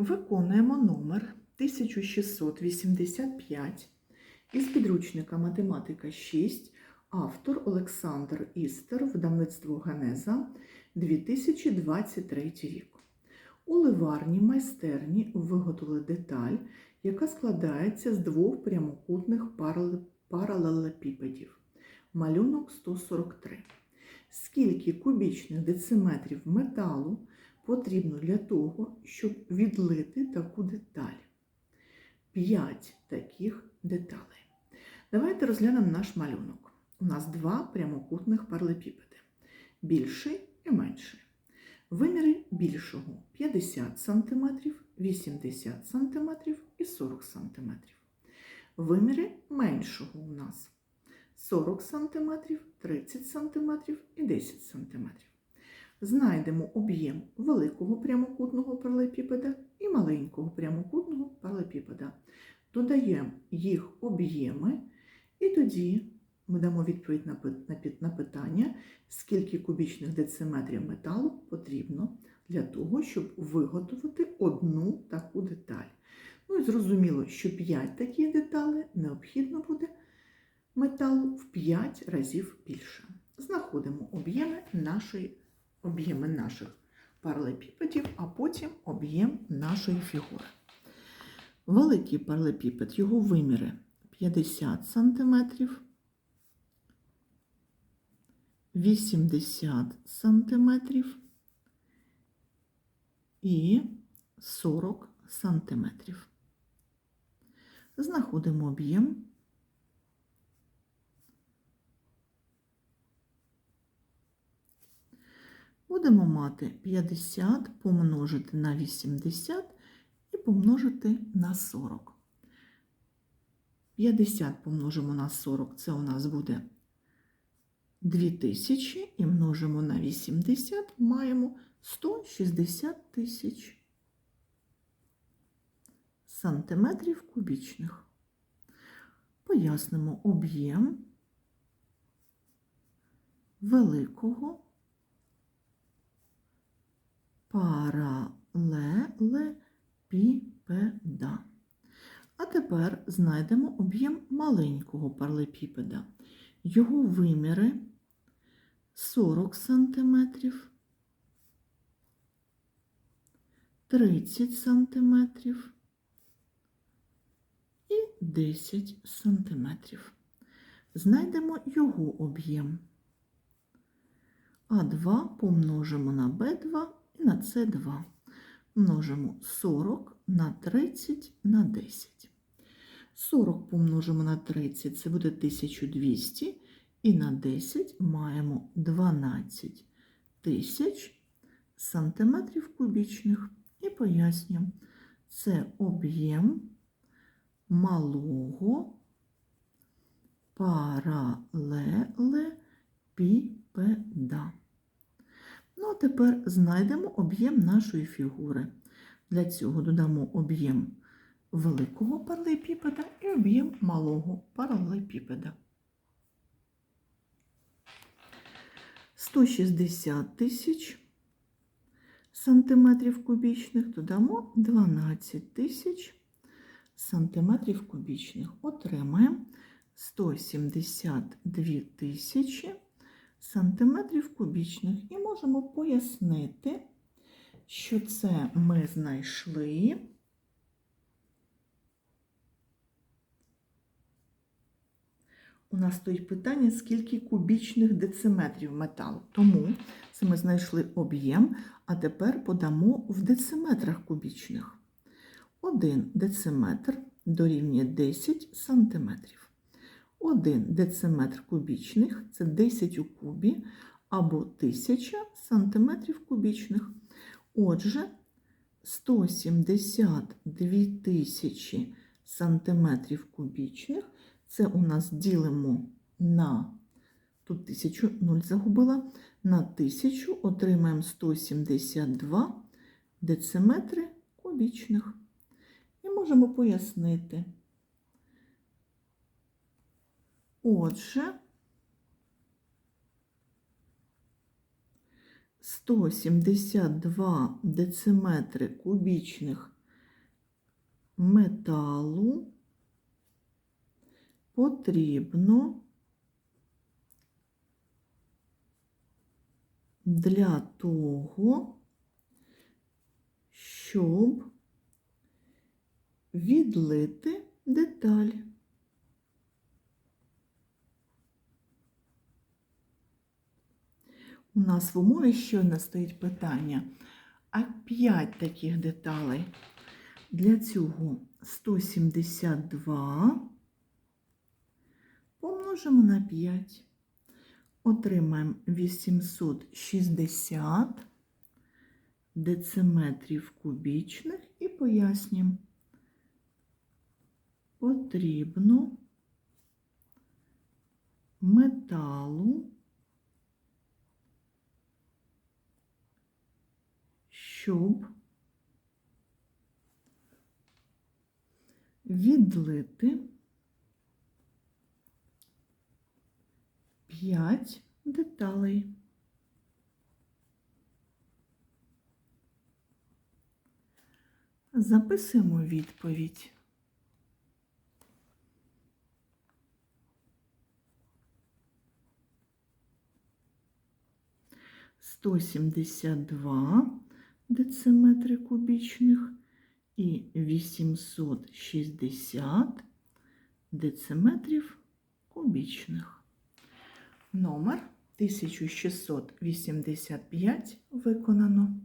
Виконуємо номер 1685 із підручника Математика 6, автор Олександр Істер, видавництво Генеза, 2023 рік. У ливарній майстерні виготовили деталь, яка складається з двох прямокутних паралелепіпедів. Малюнок 143. Скільки кубічних дециметрів металу потрібно для того, щоб відлити таку деталь? П'ять таких деталей. Давайте розглянемо наш малюнок. У нас два прямокутних паралепіпеди. Більший і менший. Виміри більшого 50 см, 80 см і 40 см. Виміри меншого у нас 40 см, 30 см і 10 см. Знайдемо об'єм великого прямокутного паралепіпеда і маленького прямокутного паралепіпеда. Додаємо їх об'єми, і тоді ми дамо відповідь на питання, скільки кубічних дециметрів металу потрібно для того, щоб виготовити одну таку деталь. Ну і зрозуміло, що 5 таких деталей необхідно буде металу в 5 разів більше. Знаходимо об'єми нашої об'єми наших паралепіпедів, а потім об'єм нашої фігури. Великий паралепіпед, його виміри 50 см, 80 см і 40 см. Знаходимо об'єм Будемо мати 50 помножити на 80 і помножити на 40. 50 помножимо на 40, це у нас буде 2000 і множимо на 80, маємо 160 тисяч сантиметрів кубічних. Пояснимо об'єм великого паралелепіпеда. А тепер знайдемо об'єм маленького паралепіпеда. Його виміри 40 см, 30 см і 10 см. Знайдемо його об'єм. А2 помножимо на Б2 і на С2. Множимо 40 на 30 на 10. 40 помножимо на 30, це буде 1200. І на 10 маємо 12 тисяч сантиметрів кубічних. І пояснюємо, це об'єм малого паралелепіпеда. Тепер знайдемо об'єм нашої фігури. Для цього додамо об'єм великого паралелепіпеда і об'єм малого паралелепіпеда. 160 тисяч сантиметрів кубічних додамо 12 тисяч сантиметрів кубічних. Отримаємо 172 тисячі сантиметрів кубічних. І можемо пояснити, що це ми знайшли. У нас стоїть питання, скільки кубічних дециметрів металу. Тому це ми знайшли об'єм, а тепер подамо в дециметрах кубічних. Один дециметр дорівнює 10 сантиметрів. Один дециметр кубічних це 10 у кубі або 1000 сантиметрів кубічних. Отже, 172 тисячі сантиметрів кубічних це у нас ділимо на тут тисячу, 0 загубила, на 1000 отримаємо 172 дециметри кубічних. І можемо пояснити. Отже, 172 дециметри кубічних металу потрібно для того, щоб відлити деталь. У нас в умові щойно стоїть питання, а 5 таких деталей. Для цього 172 помножимо на 5. Отримаємо 860 дециметрів кубічних і пояснюємо. Потрібно металу, щоб відлити 5 деталей. Записуємо відповідь. Сто сімдесят два дециметри кубічних і 860 дециметрів кубічних. Номер 1685 виконано.